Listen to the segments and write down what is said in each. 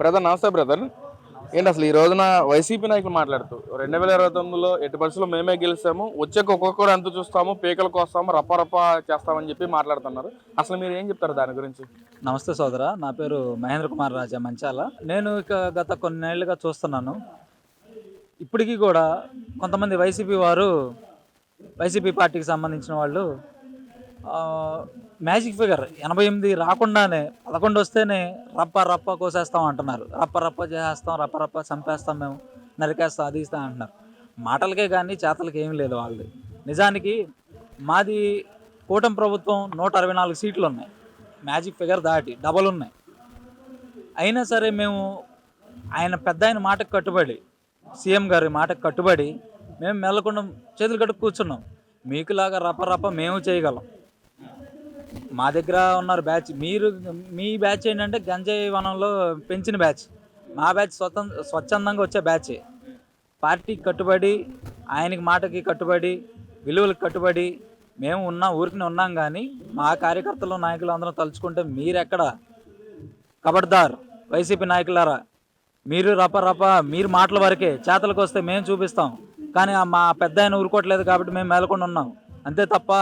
Brother నమస్తే brother ఏంటి అసలు ఈ రోజున వైసీపీ నాయకులు మాట్లాడుతూ? రెండు వేల ఇరవై తొమ్మిదిలో ఎట్టి పరిస్థితుల్లో మేమే గెలుస్తాము వచ్చాక ఒక్కొక్కరు ఎంత చూస్తాము పీకలు కోస్తాము రప్ప రప్ప చేస్తామని చెప్పి మాట్లాడుతున్నారు. అసలు మీరు ఏం చెప్తారు దాని గురించి? నమస్తే సోదర నా పేరు మహేంద్ర కుమార్ రాజా మంచాల. నేను ఇక గత కొన్నేళ్ళుగా చూస్తున్నాను. ఇప్పటికీ కూడా కొంతమంది వైసీపీ వారు వైసీపీ పార్టీకి సంబంధించిన వాళ్ళు మ్యాజిక్ ఫిగర్ ఎనభై ఎనిమిది రాకుండానే పదకొండు వస్తేనే రప్ప రప్ప కోసేస్తాం అంటున్నారు. రప్ప రప్ప చేసేస్తాం రప్ప రప్ప చంపేస్తాం మేము నరికేస్తాం అది ఇస్తాం అంటున్నారు. మాటలకే కానీ చేతలకి ఏమీ లేదు వాళ్ళది. నిజానికి మాది కూటమి ప్రభుత్వం నూట అరవై నాలుగు సీట్లు ఉన్నాయి. మ్యాజిక్ ఫిగర్ దాటి డబల్ ఉన్నాయి. అయినా సరే మేము ఆయన పెద్ద ఆయన మాటకు కట్టుబడి సీఎం గారి మాటకు కట్టుబడి మేము మెల్లకుండా చేతులు కట్టుకు కూర్చున్నాం. మీకులాగా రప్ప రప్ప మేము చేయగలం. మా దగ్గర ఉన్నారు బ్యాచ్. మీరు మీ బ్యాచ్ ఏంటంటే గంజాయి వనంలో పెంచిన బ్యాచ్. మా బ్యాచ్ స్వతంత్ర స్వచ్ఛందంగా వచ్చే బ్యాచ్. పార్టీకి కట్టుబడి ఆయనకి మాటకి కట్టుబడి విలువలకు కట్టుబడి మేము ఉన్న ఊరికి ఉన్నాం కానీ మా కార్యకర్తలు నాయకులు అందరం తలుచుకుంటే మీరెక్కడ? కబడ్దార్ వైసీపీ నాయకులారా? మీరు రప రప మీరు మాటల వరకే చేతలకు వస్తే మేము చూపిస్తాం. కానీ మా పెద్ద ఆయన ఊరుకోవట్లేదు కాబట్టి మేము మేలకుండా ఉన్నాం. అంతే తప్ప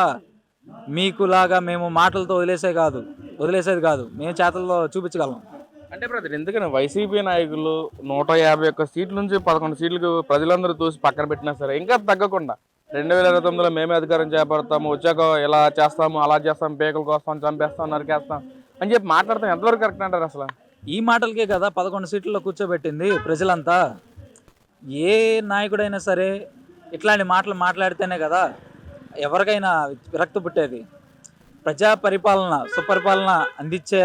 మీకులాగా మేము మాటలతో వదిలేసే కాదు వదిలేసేది కాదు. మేము చేతల్లో చూపించగలం. అంటే బ్రదర్ ఎందుకని వైసీపీ నాయకులు నూట యాభై ఒక్క సీట్ల నుంచి పదకొండు సీట్లకు ప్రజలందరూ చూసి పక్కన పెట్టినా సరే ఇంకా తగ్గకుండా రెండు వేల ఇరవై తొమ్మిదిలో మేమే అధికారం చేపడతాము వచ్చాక ఇలా చేస్తాము అలా చేస్తాం పేకలకు వస్తాం చంపేస్తాం నరికేస్తాం అని చెప్పి మాట్లాడతాం. ఎంతవరకు కరెక్ట్ అంటారు అసలు? ఈ మాటలకే కదా పదకొండు సీట్లలో కూర్చోబెట్టింది ప్రజలంతా. ఏ నాయకుడైనా సరే ఇట్లాంటి మాటలు మాట్లాడితేనే కదా ఎవరికైనా విరక్తి పుట్టేది. ప్రజా పరిపాలన సుపరిపాలన అందించే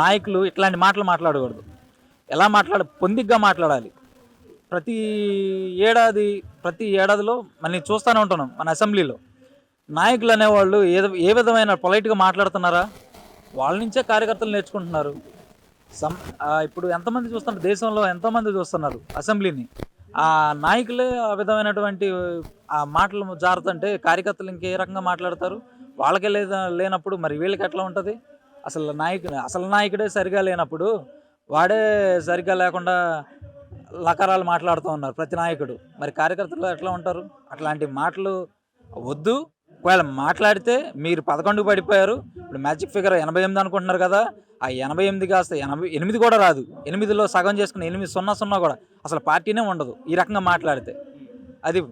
నాయకులు ఇట్లాంటి మాటలు మాట్లాడకూడదు. ఎలా మాట్లాడ పొందిగ్గా మాట్లాడాలి. ప్రతి ఏడాది ప్రతి ఏడాదిలో మళ్ళీ చూస్తూనే ఉంటున్నాం మన అసెంబ్లీలో. నాయకులు అనేవాళ్ళు ఏ ఏ విధమైన పొలైట్గా మాట్లాడుతున్నారా? వాళ్ళ నుంచే కార్యకర్తలు నేర్చుకుంటున్నారు. సం ఇప్పుడు ఎంతమంది చూస్తున్నారు? దేశంలో ఎంతోమంది చూస్తున్నారు అసెంబ్లీని? ఆ నాయకులే ఆ విధమైనటువంటి ఆ మాటలు జారుతుంటే కార్యకర్తలు ఇంకే రకంగా మాట్లాడతారు. వాళ్ళకే లేదా లేనప్పుడు మరి వీళ్ళకి ఎట్లా ఉంటుంది? అసలు నాయకుడు అసలు నాయకుడే సరిగా లేనప్పుడు వాడే సరిగ్గా లేకుండా లకరాలు మాట్లాడుతూ ఉన్నారు ప్రతి నాయకుడు. మరి కార్యకర్తలు ఎట్లా ఉంటారు? అట్లాంటి మాటలు వద్దు. ఒకవేళ మాట్లాడితే మీరు పదకొండుకు పడిపోయారు. ఇప్పుడు మ్యాజిక్ ఫిగర్ ఎనభై ఎనిమిది అనుకుంటున్నారు కదా ఆ ఎనభై ఎనిమిది కాస్త ఎనభై ఎనిమిది కూడా రాదు. ఎనిమిదిలో సగం చేసుకుని ఎనిమిది సున్నా సున్నా కూడా. అసలు పార్టీనే ఉండదు ఈ రకంగా మాట్లాడితే. అది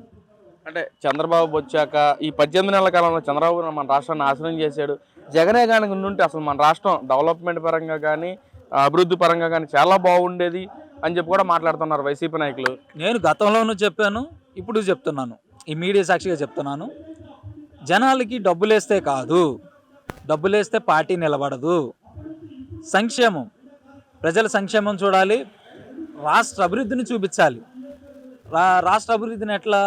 అంటే చంద్రబాబు వచ్చాక ఈ పద్దెనిమిది నెలల కాలంలో చంద్రబాబు మన రాష్ట్రాన్ని నాశనం చేశాడు. జగనే కానీ ఉండుంటే అసలు మన రాష్ట్రం డెవలప్మెంట్ పరంగా కానీ అభివృద్ధి పరంగా కానీ చాలా బాగుండేది అని చెప్పి కూడా మాట్లాడుతున్నారు వైసీపీ నాయకులు. నేను గతంలోనూ చెప్పాను ఇప్పుడు చెప్తున్నాను. ఈ మీడియా సాక్షిగా చెప్తున్నాను. జనాలకి డబ్బులేస్తే కాదు డబ్బులేస్తే పార్టీ నిలబడదు. సంక్షేమం ప్రజల సంక్షేమం చూడాలి రాష్ట్ర అభివృద్ధిని చూపించాలి. రా రాష్ట్ర అభివృద్ధిని ఎట్లా?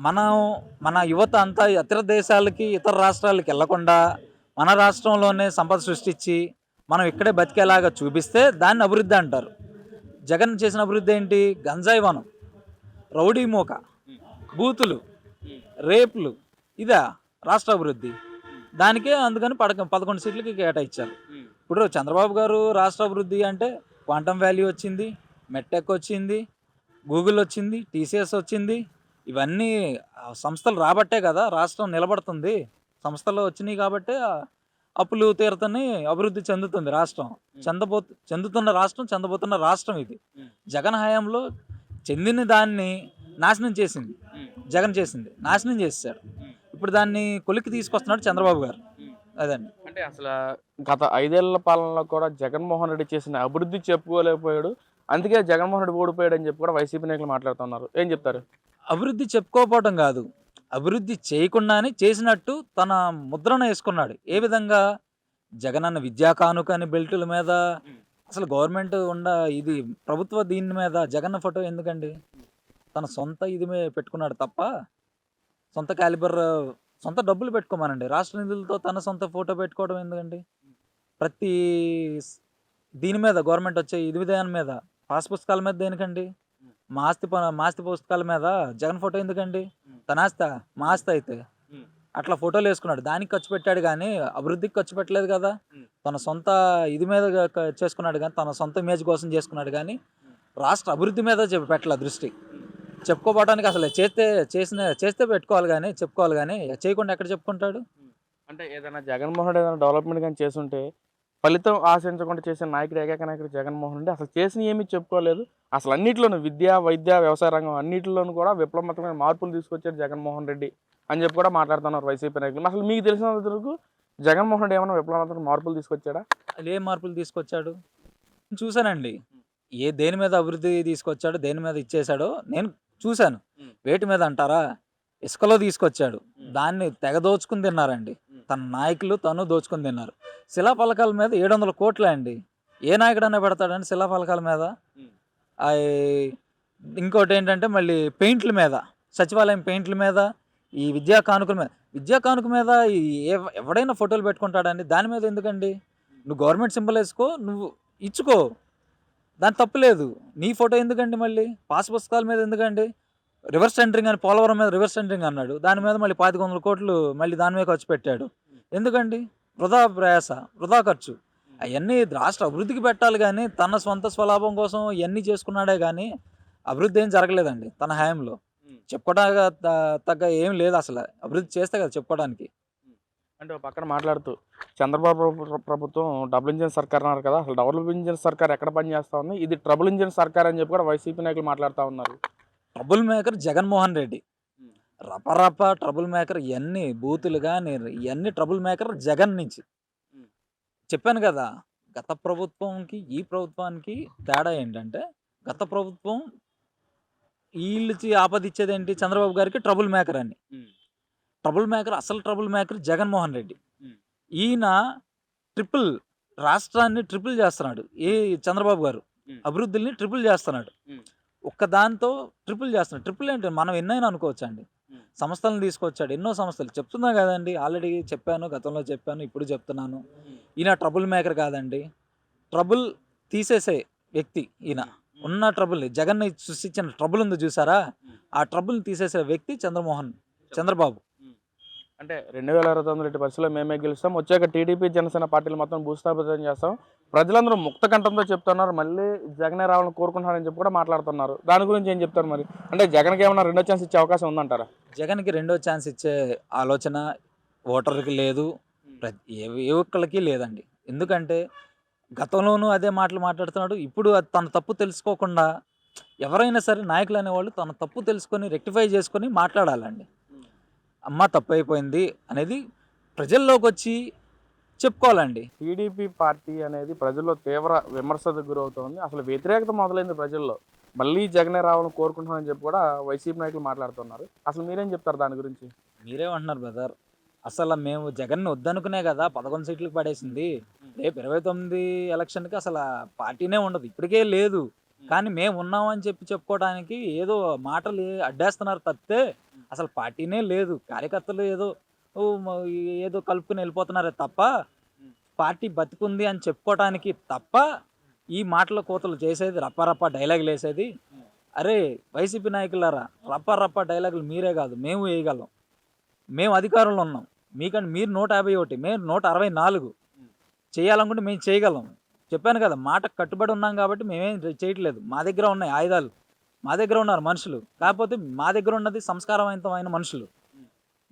మనం మన యువత అంతా ఇతర దేశాలకి ఇతర రాష్ట్రాలకి వెళ్ళకుండా మన రాష్ట్రంలోనే సంపద సృష్టించి మనం ఇక్కడే బతికేలాగా చూపిస్తే దాన్ని అభివృద్ధి అంటారు. జగన్ చేసిన అభివృద్ధి ఏంటి? గంజాయి వనం రౌడీ మూక బూతులు రేపులు ఇదా రాష్ట్ర అభివృద్ధి. దానికే అందుకని పడక పదకొండు సీట్లకి కేటాయించారు ఇప్పుడు చంద్రబాబు గారు రాష్ట్ర అభివృద్ధి అంటే క్వాంటమ్ వాల్యూ వచ్చింది మెట్టెక్ వచ్చింది గూగుల్ వచ్చింది టీసీఎస్ వచ్చింది ఇవన్నీ సంస్థలు రాబట్టే కదా రాష్ట్రం నిలబడుతుంది. సంస్థలు వచ్చినాయి కాబట్టే అప్పులు తీరుతని అభివృద్ధి చెందుతుంది రాష్ట్రం. చెందబో చెందుతున్న రాష్ట్రం చెందబోతున్న రాష్ట్రం ఇది. జగన్ హయాంలో చెందిన దాన్ని నాశనం చేసింది. జగన్ చేసింది. నాశనం చేశాడు ఇప్పుడు దాన్ని కొలిక్కి తీసుకొస్తున్నాడు చంద్రబాబు గారు. అదండి. అంటే అసలు గత ఐదేళ్ళ పాలనలో కూడా జగన్మోహన్ రెడ్డి చేసిన అభివృద్ధి చెప్పుకోలేకపోయాడు. అందుకే జగన్మోహన్ రెడ్డి ఓడిపోయాడు అని చెప్పి కూడా వైసీపీ నాయకులు మాట్లాడుతున్నారు. ఏం చెప్తారు? అభివృద్ధి చెప్పుకోపోవటం కాదు. అభివృద్ధి చేయకుండానే చేసినట్టు తన ముద్రణ వేసుకున్నాడు. ఏ విధంగా? జగనన్న విద్యా కానుక అని బెల్టుల మీద అసలు గవర్నమెంట్ ఉండ ఇది ప్రభుత్వ దీని మీద జగన్న ఫోటో ఎందుకండి? తన సొంత ఇది పెట్టుకున్నాడు తప్ప సొంత క్యాలిబర్ సొంత డబ్బులు పెట్టుకోమానండి. రాష్ట్ర నిధులతో తన సొంత ఫోటో పెట్టుకోవడం ఎందుకండి? ప్రతి దీని మీద గవర్నమెంట్ వచ్చే ఇది విధానం మీద పాస్ పుస్తకాల మీద దేనికండి? మా ఆస్తి ప- మా ఆస్తి పుస్తకాల మీద జగన్ ఫోటో ఎందుకండి? తన ఆస్తి మా ఆస్తి అయితే అట్లా ఫోటోలు వేసుకున్నాడు. దానికి ఖర్చు పెట్టాడు కానీ అభివృద్ధికి ఖర్చు పెట్టలేదు కదా. తన సొంత ఇది మీద చేసుకున్నాడు కానీ తన సొంత ఇమేజ్ కోసం చేసుకున్నాడు కానీ రాష్ట్ర అభివృద్ధి మీద చెప్పి పెట్టలే దృష్టి. చెప్పుకోవడానికి అసలు చేస్తే చేసిన చేస్తే పెట్టుకోవాలి కానీ చెప్పుకోవాలి కానీ చేయకుండా ఎక్కడ చెప్పుకుంటాడు? అంటే ఏదైనా జగన్మోహన్ రెడ్డి ఏదైనా డెవలప్మెంట్ కానీ చేస్తుంటే ఫలితం ఆశించకుండా చేసిన నాయకుడు ఏకైక నాయకుడు జగన్మోహన్ రెడ్డి. అసలు చేసిన ఏమీ చెప్పుకోలేదు. అసలు అన్నింటిలోనూ విద్య వైద్య వ్యవసాయ రంగం అన్నింటిలోనూ కూడా విప్లవాత్మకమైన మార్పులు తీసుకొచ్చాడు జగన్మోహన్ రెడ్డి అని చెప్పి కూడా మాట్లాడుతున్నారు వైసీపీ నాయకులు. అసలు మీకు తెలిసినంత వరకు జగన్మోహన్ రెడ్డి ఏమైనా విప్లవాత్మక మార్పులు తీసుకొచ్చాడా? అసలు ఏ మార్పులు తీసుకొచ్చాడు. చూశానండి. ఏ దేని మీద అభివృద్ధి తీసుకొచ్చాడో దేని మీద ఇచ్చేశాడో నేను చూశాను. వేటి మీద అంటారా? ఇసుకలో తీసుకొచ్చాడు. దాన్ని తెగ దోచుకుని తిన్నారండి. తన నాయకులు తను దోచుకుని తిన్నారు. శిలాఫలకాల మీద ఏడు వందల కోట్లే అండి. ఏ నాయకుడన్నా పెడతాడండి శిలాఫలకాల మీద? ఇంకోటి ఏంటంటే మళ్ళీ పెయింట్ల మీద సచివాలయం పెయింట్ల మీద ఈ విద్యా కానుకల మీద. విద్యా కానుక మీద ఈ ఎవడైనా ఫోటోలు పెట్టుకుంటాడండి? దాని మీద ఎందుకండి? నువ్వు గవర్నమెంట్ సింబల్ వేసుకో నువ్వు ఇచ్చుకో. దాని తప్పులేదు నీ ఫోటో ఎందుకండి మళ్ళీ? పాస్ పుస్తకాల మీద ఎందుకండి? రివర్స్ సెంటరింగ్ అని పోలవరం మీద రివర్స్ సెంటరింగ్ అన్నాడు. దాని మీద మళ్ళీ పాతిక వందల కోట్లు మళ్ళీ దాని మీద ఖర్చు పెట్టాడు. ఎందుకండి? వృధా ప్రయాస వృధా ఖర్చు. అవన్నీ రాష్ట్ర అభివృద్ధికి పెట్టాలి కానీ తన సొంత స్వలాభం కోసం ఇవన్నీ చేసుకున్నాడే కానీ అభివృద్ధి ఏం జరగలేదండి తన హయాంలో. చెప్పుకోవడానికి త- తగ్గ ఏం లేదు అసలు. అభివృద్ధి చేస్తే కదా చెప్పుకోవడానికి అంటే ఒక పక్కన మాట్లాడుతూ చంద్రబాబు ప్రభుత్వం డబుల్ ఇంజిన్ సర్కార్ అన్నారు కదా అసలు డబుల్ ఇంజిన్ సర్కార్ ఎక్కడ పనిచేస్తా ఉంది? ఇది ట్రబుల్ ఇంజిన్ సర్కార్ అని చెప్పి కూడా వైసీపీ నాయకులు మాట్లాడుతూ ఉన్నారు. Trouble maker Jaganmohan Reddy. రపరప trouble maker ఇవన్నీ బూతులు కానీ ఇవన్నీ ట్రబుల్ మేకర్ జగన్ నుంచి. చెప్పాను కదా గత ప్రభుత్వంకి ఈ ప్రభుత్వానికి తేడా ఏంటంటే గత ప్రభుత్వం వీళ్ళకి ఆపదిచ్చేది ఏంటి చంద్రబాబు గారికి ట్రబుల్ మేకర్ అని ట్రబుల్ మేకర్ అసలు ట్రబుల్ మేకర్ జగన్మోహన్ రెడ్డి. ఈయన ట్రిపుల్ రాష్ట్రాన్ని ట్రిపుల్ చేస్తున్నాడు ఏ చంద్రబాబు గారు. అభివృద్ధిని ట్రిపుల్ చేస్తున్నాడు. ఒక్క దాంతో ట్రిపుల్ చేస్తున్నాడు. ట్రిపుల్ ఏంటి? మనం ఎన్నైనా అనుకోవచ్చు అండి. సంస్థలను తీసుకొచ్చాడు. ఎన్నో సంస్థలు. చెప్తున్నా కదండి. ఆల్రెడీ చెప్పాను గతంలో చెప్పాను ఇప్పుడు చెప్తున్నాను. ఈయన ట్రబుల్ మేకర్ కాదండి. ట్రబుల్ తీసేసే వ్యక్తి ఈయన. ఉన్న ట్రబుల్ జగన్ సృష్టించిన ట్రబుల్ ఉంది చూసారా? ఆ ట్రబుల్ తీసేసే వ్యక్తి చంద్రమోహన్ చంద్రబాబు. అంటే రెండు వేల ఇరవై తొమ్మిది పరిస్థితుల్లో మేమే గెలుస్తాం. వచ్చాక టీడీపీ జనసేన పార్టీలు మొత్తం భూస్థాపితం చేస్తాం. ప్రజలందరూ ముక్త కంఠంతో చెప్తున్నారు. మళ్ళీ జగనే రావాలని కోరుకుంటున్నారని చెప్పి కూడా మాట్లాడుతున్నారు. దాని గురించి ఏం చెప్తారు మరి? అంటే జగన్కి ఏమైనా రెండో ఛాన్స్ ఇచ్చే అవకాశం ఉందంటారా? జగన్కి రెండో ఛాన్స్ ఇచ్చే ఆలోచన ఓటర్కి లేదు. ఏ ఏ ఒక్కళ్ళకి లేదండి. ఎందుకంటే గతంలోనూ అదే మాటలు మాట్లాడుతున్నాడు. ఇప్పుడు తన తప్పు తెలుసుకోకుండా ఎవరైనా సరే నాయకులు అనేవాళ్ళు తన తప్పు తెలుసుకొని రెక్టిఫై చేసుకొని మాట్లాడాలండి. అమ్మ తప్పు అయిపోయింది అనేది ప్రజల్లోకి వచ్చి చెప్పుకోవాలండి. టీడీపీ పార్టీ అనేది ప్రజల్లో తీవ్ర విమర్శకు గురవుతోంది. అసలు వ్యతిరేకత మొదలైంది ప్రజల్లో. మళ్ళీ జగనే రావాలని కోరుకుంటున్నారని చెప్పి కూడా వైసీపీ నాయకులు మాట్లాడుతున్నారు. అసలు మీరేం చెప్తారు దాని గురించి? మీరేమంటున్నారు బ్రదర్? అసలు మేము జగన్ వద్దనుకునే కదా పదకొండు సీట్లకు పడేసింది. రేపు ఇరవై తొమ్మిది ఎలక్షన్కి అసలు పార్టీనే ఉండదు. ఇప్పటికే లేదు. కానీ మేము ఉన్నామని చెప్పి చెప్పుకోవడానికి ఏదో మాటలు అడ్డేస్తున్నారు తప్పితే అసలు పార్టీనే లేదు కార్యకర్తలు ఏదో ఏదో కలుపుకుని వెళ్ళిపోతున్నారే తప్ప పార్టీ బతికుంది అని చెప్పుకోవడానికి తప్ప ఈ మాటల కోతలు చేసేది రప్ప రప్ప డైలాగులు వేసేది. అరే వైసీపీ నాయకులారా రప్ప రప్ప డైలాగులు మీరే కాదు మేము వేయగలం. మేము అధికారంలో ఉన్నాం. మీకంటే మీరు నూట యాభై ఒకటి మేము నూట అరవై నాలుగు. చేయాలనుకుంటే మేము చేయగలం. చెప్పాను కదా మాట కట్టుబడి ఉన్నాం కాబట్టి మేమేం చేయట్లేదు. మా దగ్గర ఉన్నాయి ఆయుధాలు మా దగ్గర ఉన్నారు మనుషులు. కాకపోతే మా దగ్గర ఉన్నది సంస్కారవంతమైన మనుషులు.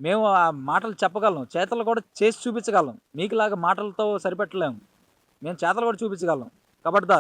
మేము ఆ మాటలు చెప్పగలం. చేతలు కూడా చేసి చూపించగలం. మీకులాగా మాటలతో సరిపెట్టలేము. మేము చేతలు కూడా చూపించగలం. కబడ్దార్.